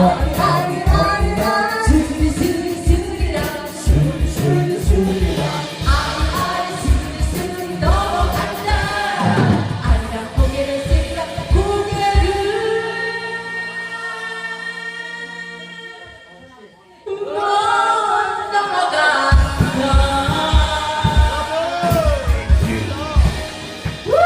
어.